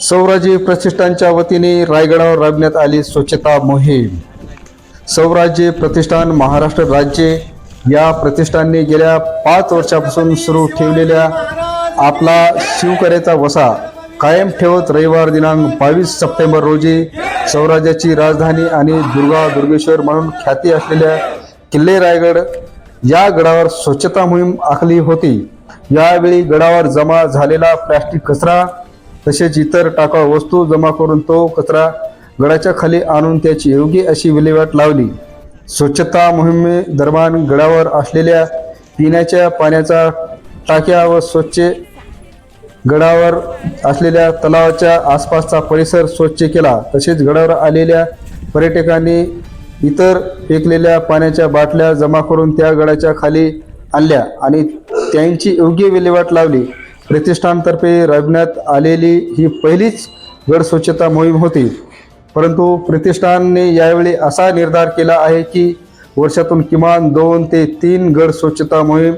सौराजी प्रतिष्ठानच्या वतीने रायगडावर राबण्यात आली स्वच्छता मोहीम. सौराज्य प्रतिष्ठान महाराष्ट्र राज्य या प्रतिष्ठानने गेल्या पाच वर्षापासून सुरू ठेवलेल्या आपला शिवकरेचा वसा कायम ठेवत रविवार दिनांक बावीस सप्टेंबर रोजी सौराज्याची राजधानी आणि दुर्गा दुर्गेश्वर म्हणून ख्याती असलेल्या किल्ले रायगड या गडावर स्वच्छता मोहीम आखली होती. यावेळी गडावर जमा झालेला प्लॅस्टिक कचरा तसेच इतर टाकाऊ वस्तू जमा करून तो कचरा गडाच्या खाली आणून त्याची योग्य अशी विल्हेवाट लावली. स्वच्छता मोहिमे दरम्यान गडावर असलेल्या पिण्याच्या पाण्याचा टाक्या व स्वच्छ गडावर असलेल्या तलावाच्या आसपासचा परिसर स्वच्छ केला. तसेच गडावर आलेल्या पर्यटकांनी इतर फेकलेल्या पाण्याच्या बाटल्या जमा करून त्या गडाच्या खाली आणल्या आणि त्यांची योग्य विल्हेवाट लावली. प्रतिष्ठानतर्फे राबण्यात आलेली ही पहिलीच गड स्वच्छता मोहीम होती. परंतु प्रतिष्ठानने यावेळी असा निर्धार केला आहे की वर्षातून किमान दोन ते तीन गड स्वच्छता मोहीम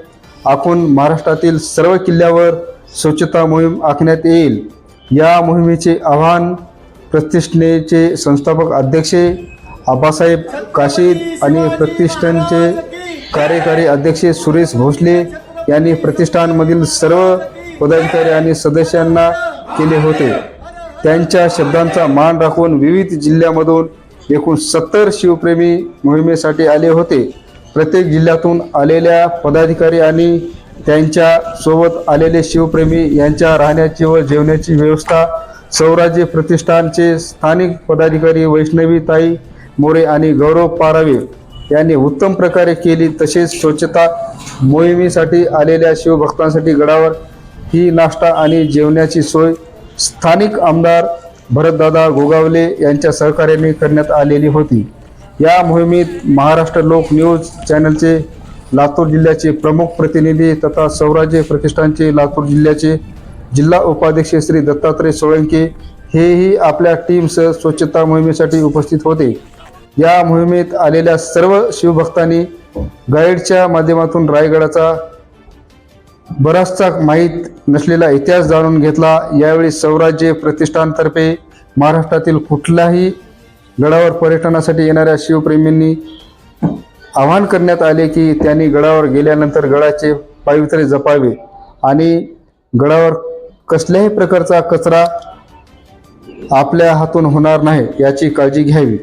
आखून महाराष्ट्रातील सर्व किल्ल्यावर स्वच्छता मोहीम आखण्यात येईल. या मोहिमेचे आव्हान प्रतिष्ठानेचे संस्थापक अध्यक्ष आबासाहेब काशीद आणि प्रतिष्ठानचे कार्यकारी अध्यक्ष सुरेश भोसले यांनी प्रतिष्ठानमधील सर्व पदाधिकारी आणि सदस्यांना केले होते. त्यांच्या शब्दांचा मान राखून विविध जिल्ह्यामधून एकूण सत्तर शिवप्रेमी मोहिमेसाठी आले होते. प्रत्येक जिल्ह्यातून आलेल्या पदाधिकारी आणि त्यांच्यासोबत आलेले शिवप्रेमी यांच्या राहण्याची व जेवणाची व्यवस्था सौराज्य प्रतिष्ठानचे स्थानिक पदाधिकारी वैष्णवीताई मोरे आणि गौरव पारावे यांनी उत्तम प्रकारे केली. तसेच स्वच्छता मोहिमेसाठी आलेल्या शिवभक्तांसाठी गडावर ही नाश्ता आणि जेवणाची सोय स्थानिक आमदार भरतदादा गोगावले यांच्या सहकार्याने करण्यात आलेली होती. या मोहिमेत महाराष्ट्र लोक न्यूज चॅनलचे लातूर जिल्ह्याचे प्रमुख प्रतिनिधी तथा स्वराज्य प्रतिष्ठानचे लातूर जिल्ह्याचे जिल्हा उपाध्यक्ष श्री दत्तात्रय सोळंके हेही आपल्या टीमसह स्वच्छता मोहिमेसाठी उपस्थित होते. या मोहिमेत आलेल्या सर्व शिवभक्तांनी गाईडच्या माध्यमातून रायगडाचा बराचसा माहीत नसलेला इतिहास जाणून घेतला. यावेळी सौराज्य प्रतिष्ठानतर्फे महाराष्ट्रातील कुठल्याही गडावर पर्यटनासाठी येणाऱ्या शिवप्रेमींनी आवाहन करण्यात आले की त्यांनी गडावर गेल्यानंतर गडाचे पावित्र्य जपावे आणि गडावर कसल्याही प्रकारचा कचरा आपल्या हातून होणार नाही याची काळजी घ्यावी.